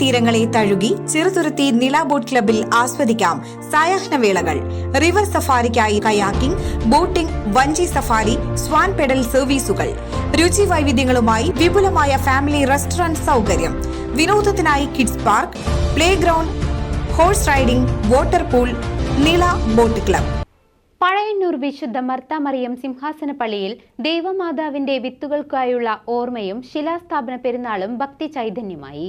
തീരങ്ങളെ തഴുകി ചെറുതുരുത്തി നില ബോട്ട് ക്ലബിൽ ആസ്വദിക്കാം സായാഹ്നവേളകൾ റിവർ സഫാരിക്കായി കയാക്കിംഗ് ബോട്ടിംഗ് വഞ്ചി സഫാരി സ്വാൻ പെഡൽ സർവീസുകൾ. രുചി വൈവിധ്യങ്ങളുമായി വിപുലമായ ഫാമിലി റെസ്റ്റോറന്റ് സൗകര്യം. വിനോദത്തിനായി kids park playground horse riding water pool Nila boat club. Pazhayannur വിശുദ്ധ മർത്താമറിയം സിംഹാസന പള്ളിയിൽ ദേവമാതാവിന്റെ വിത്തുകൾക്കായുള്ള ഓർമ്മയും ശിലാസ്ഥാപന പെരുന്നാളും ഭക്തി ചൈതന്യമായി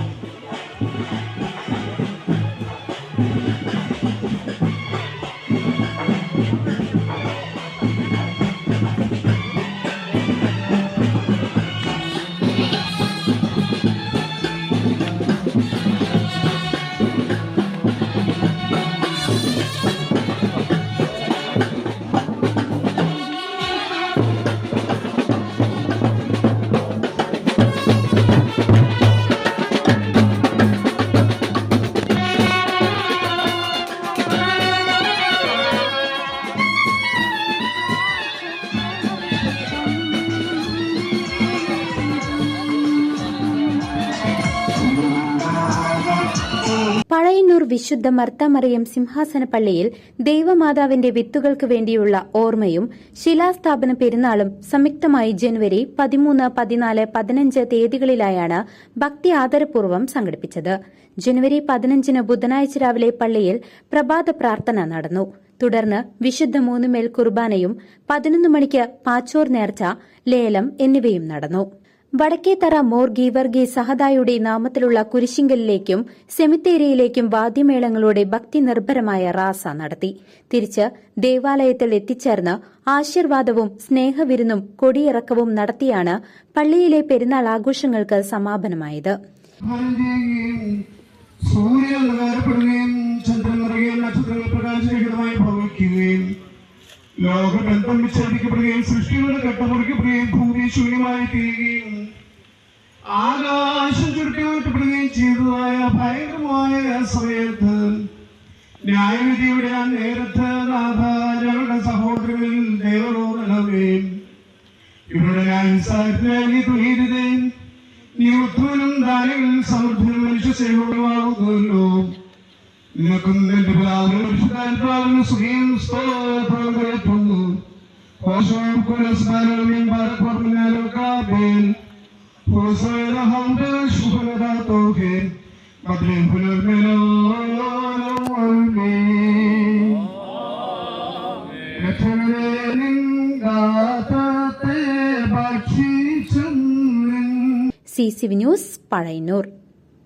പഴയന്നൂർ വിശുദ്ധ മർത്താമറിയം സിംഹാസന പള്ളിയിൽ ദൈവമാതാവിന്റെ വിത്തുകൾക്ക് വേണ്ടിയുള്ള ഓർമ്മയും ശിലാസ്ഥാപന പെരുന്നാളും സംയുക്തമായി ജനുവരി പതിമൂന്ന് പതിനാല് പതിനഞ്ച് തീയതികളിലായാണ് ഭക്തി ആദരപൂർവം സംഘടിപ്പിച്ചത്. ജനുവരി പതിനഞ്ചിന് ബുധനാഴ്ച രാവിലെ പള്ളിയിൽ പ്രഭാത പ്രാർത്ഥന നടന്നു. തുടർന്ന് വിശുദ്ധ മൂന്നുമേൽ കുർബാനയും പതിനൊന്ന് മണിക്ക് പാച്ചോർ നേർച്ച ലേലം എന്നിവയും നടന്നു. വടക്കേത്തറ മോർ ഗീവർഗി സഹദായുടെ നാമത്തിലുള്ള കുരിശിങ്കലിലേക്കും സെമിത്തേരിയിലേക്കും വാദ്യമേളങ്ങളോടെ ഭക്തി നിർഭരമായ റാസ നടത്തി. തിരിച്ച് ദേവാലയത്തിൽ എത്തിച്ചേർന്ന് ആശീർവാദവും സ്നേഹവിരുന്നും കൊടിയിറക്കവും നടത്തിയാണ് പള്ളിയിലെ പെരുന്നാൾ ആഘോഷങ്ങൾക്ക് സമാപനമായത്. സൂര്യൻ ചന്ദ്രൻ നക്ഷത്രങ്ങൾ ഭവിക്കുകയും ലോകബന്ധം വിച്ഛേദിക്കപ്പെടുകയും സൃഷ്ടികളുടെ കെട്ടമുറിക്കപ്പെടുകയും ഭൂമി ശൂന്യമായി തീരുകയും ആകാശം ചുരുട്ടി മാറ്റപ്പെടുകയും ചെയ്തതായ ഭയങ്കരമായ സമയത്ത് ന്യായവിധിയുടെ ആ നേരത്ത് നാഥ ഞങ്ങളുടെ സഹോദരങ്ങളിൽ ദേവരോധനമേയും ഇവരുടെ ന്യായസാരത്തിനായി നീ തുണിയരുതേയും നീ ഉത്തമനും ദാനങ്ങളിൽ സമൃദ്ധിയും മനുഷ്യ സി സി مشتاق بالمسلم صوت